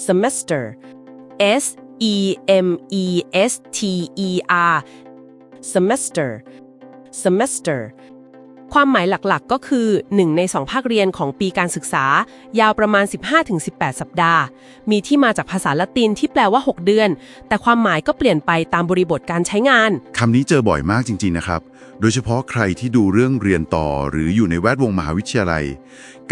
semester. S E M E S T E R. Semester. Semester ความหมายหลักๆ ก็คือ 1 ใน 2 ภาคเรียนของปีการศึกษา ยาวประมาณ 15-18 สัปดาห์ มีที่มาจากภาษาละตินที่แปลว่า 6 เดือน แต่ความหมายก็เปลี่ยนไปตามบริบทการใช้งาน คำนี้เจอบ่อยมากจริง ๆ นะครับ โดยเฉพาะใครที่ดูเรื่องเรียนต่อหรืออยู่ในแวดวงมหาวิทยาลัย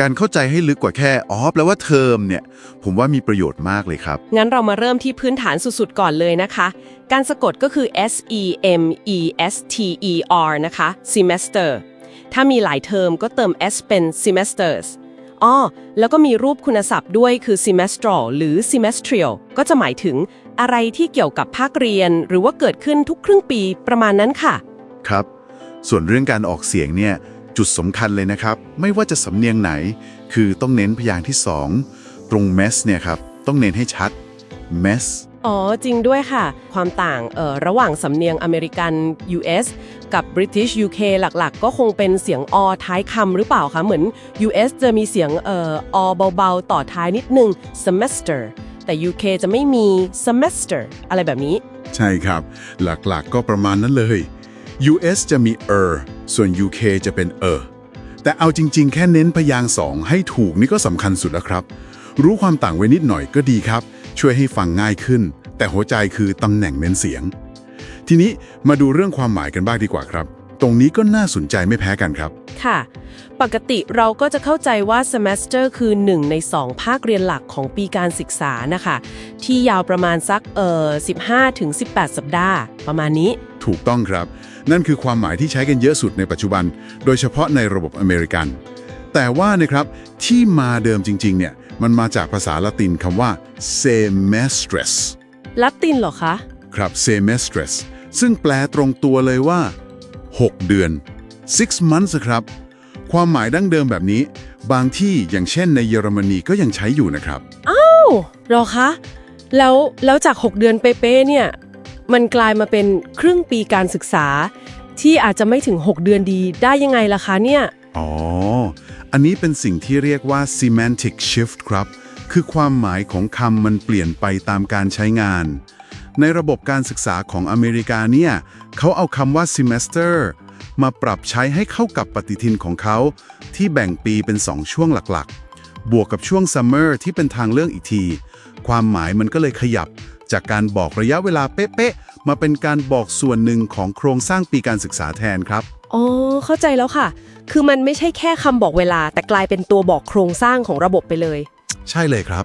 การเข้าใจให้ลึกกว่าแค่อ๋อแปลว่าเทอมเนี่ย ผมว่ามีประโยชน์มากเลยครับ งั้นเรามาเริ่มที่พื้นฐานสุดๆ ก่อนเลยนะคะ การสะกดก็คือ S E M E S T E R นะคะ semester ถ้ามีหลายเทอมก็เติม S เป็น semesters อ้อแล้วก็มีรูปคุณศัพท์ด้วยคือ semestral หรือ semestrial ก็จะหมายถึงอะไรที่เกี่ยวกับภาคเรียน หรือว่าเกิดขึ้นทุกครึ่งปีประมาณนั้นค่ะ ครับ ส่วนเรื่องการออกเสียงเนี่ย จุดสำคัญเลยนะครับ ไม่ว่าจะสำเนียงไหน คือต้องเน้นพยางค์ที่ 2 ตรง mess เนี่ยครับ ต้องเน้นให้ชัด mess อ๋อ จริงด้วยค่ะ ความต่างเอ่อระหว่างสำเนียงอเมริกัน US กับ British UK หลักๆ ก็คงเป็นเสียงอท้ายคำหรือเปล่าคะเหมือน US จะมีเสียงเอ่ออเบาๆ ต่อท้ายนิดนึง semester แต่ UK จะไม่มี semester อะไรแบบนี้ ใช่ครับ หลักๆก็ประมาณนั้นเลย US จะมี er ส่วน UK จะเป็น er แต่เอาจริง ๆ แค่เน้นพยางค์สองให้ถูกนี่ก็สำคัญสุดแล้วครับ รู้ความต่างไว้นิดหน่อยก็ดีครับ ช่วยให้ฟังง่ายขึ้น แต่หัวใจคือตำแหน่งเน้นเสียง ทีนี้มาดูเรื่องความหมายกันบ้างดีกว่าครับ ตรงนี้ก็น่าสนใจไม่แพ้กันครับ ค่ะ ปกติเราก็จะเข้าใจว่า semester คือ 1 ใน 2 ภาคเรียนหลักของปีการศึกษานะคะ ที่ยาวประมาณสักเอ่อ15ถึง18 สัปดาห์ ประมาณนี้ ถูกต้องครับ นั่นคือความหมายที่ใช้กันเยอะสุดในปัจจุบัน โดยเฉพาะในระบบอเมริกัน แต่ว่านะครับที่มาเดิมจริงๆเนี่ย มันมาจากภาษาละตินคำว่า semestres ลัตินเหรอคะ ครับ semestres ซึ่งแปลตรงตัวเลยว่า 6 เดือน six months ครับ ความหมายดั้งเดิมแบบนี้ บางที่อย่างเช่นในเยอรมนีก็ยังใช้อยู่นะครับหรอคะ แล้วแล้วจาก 6 เดือนเป๊ะๆเนี่ย มันกลายมาเป็นครึ่งปีการศึกษา ที่อาจจะไม่ถึง 6 เดือนดีได้ยังไงล่ะคะเนี่ย อ๋อ อันนี้เป็นสิ่งที่เรียกว่า semantic shift ครับ คือความหมายของคำมันเปลี่ยนไปตามการใช้งาน ในระบบการศึกษาของอเมริกาเนี่ยเขาเอาคำว่า semester มาปรับใช้ให้เข้ากับปฏิทินของเขา ที่แบ่งปีเป็น 2 ช่วงหลักๆ บวกกับช่วง summer ที่เป็นทางเลือกอีกที ความหมายมันก็เลยขยับ จากการบอกระยะเวลาเป๊ะๆมาเป็นการบอกส่วนหนึ่งของโครงสร้างปีการศึกษาแทนครับ อ๋อ เข้าใจแล้วค่ะ คือมันไม่ใช่แค่คำบอกเวลา แต่กลายเป็นตัวบอกโครงสร้างของระบบไปเลย ใช่เลยครับ